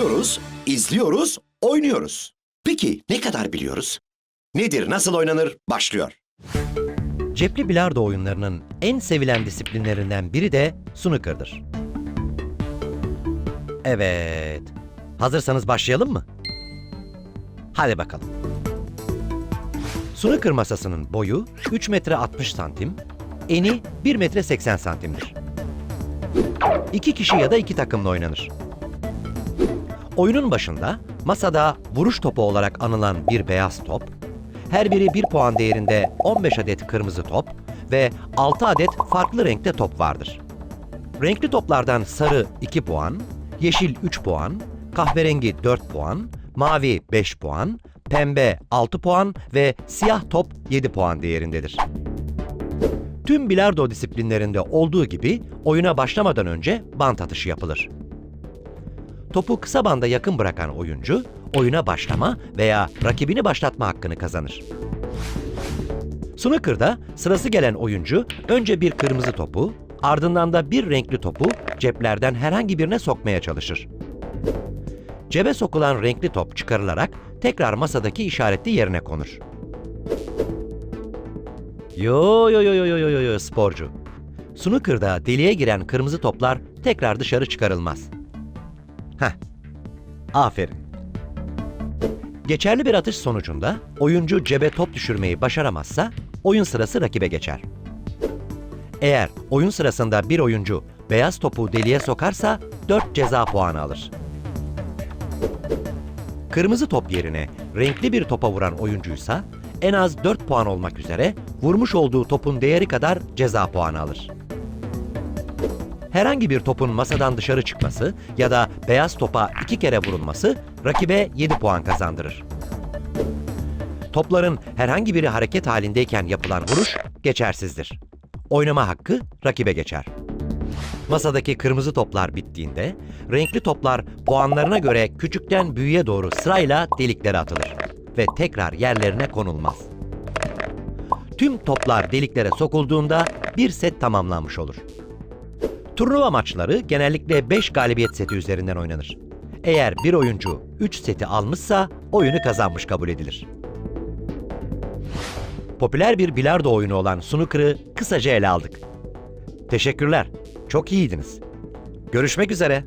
Görüyoruz, izliyoruz, oynuyoruz. Peki ne kadar biliyoruz? Nedir, nasıl oynanır? Başlıyor. Cepli bilardo oyunlarının en sevilen disiplinlerinden biri de snooker'dır. Evet. Hazırsanız başlayalım mı? Hadi bakalım. Snooker masasının boyu 3 metre 60 santim, eni 1 metre 80 santimdir. İki kişi ya da iki takımla oynanır. Oyunun başında masada vuruş topu olarak anılan bir beyaz top, her biri 1 puan değerinde 15 adet kırmızı top ve 6 adet farklı renkte top vardır. Renkli toplardan sarı 2 puan, yeşil 3 puan, kahverengi 4 puan, mavi 5 puan, pembe 6 puan ve siyah top 7 puan değerindedir. Tüm bilardo disiplinlerinde olduğu gibi oyuna başlamadan önce bant atışı yapılır. Topu kısa banda yakın bırakan oyuncu oyuna başlama veya rakibini başlatma hakkını kazanır. Snooker'da sırası gelen oyuncu önce bir kırmızı topu, ardından da bir renkli topu ceplerden herhangi birine sokmaya çalışır. Cebe sokulan renkli top çıkarılarak tekrar masadaki işaretli yerine konur. Yo yo yo yo yo yo yo sporcu. Snooker'da deliğe giren kırmızı toplar tekrar dışarı çıkarılmaz. Heh. Aferin. Geçerli bir atış sonucunda oyuncu cebe top düşürmeyi başaramazsa oyun sırası rakibe geçer. Eğer oyun sırasında bir oyuncu beyaz topu deliğe sokarsa 4 ceza puanı alır. Kırmızı top yerine renkli bir topa vuran oyuncuysa en az 4 puan olmak üzere vurmuş olduğu topun değeri kadar ceza puanı alır. Herhangi bir topun masadan dışarı çıkması ya da beyaz topa iki kere vurulması rakibe 7 puan kazandırır. Topların herhangi biri hareket halindeyken yapılan vuruş geçersizdir. Oynama hakkı rakibe geçer. Masadaki kırmızı toplar bittiğinde renkli toplar puanlarına göre küçükten büyüğe doğru sırayla deliklere atılır ve tekrar yerlerine konulmaz. Tüm toplar deliklere sokulduğunda bir set tamamlanmış olur. Turnuva maçları genellikle 5 galibiyet seti üzerinden oynanır. Eğer bir oyuncu 3 seti almışsa oyunu kazanmış kabul edilir. Popüler bir bilardo oyunu olan snooker'ı kısaca ele aldık. Teşekkürler. Çok iyiydiniz. Görüşmek üzere.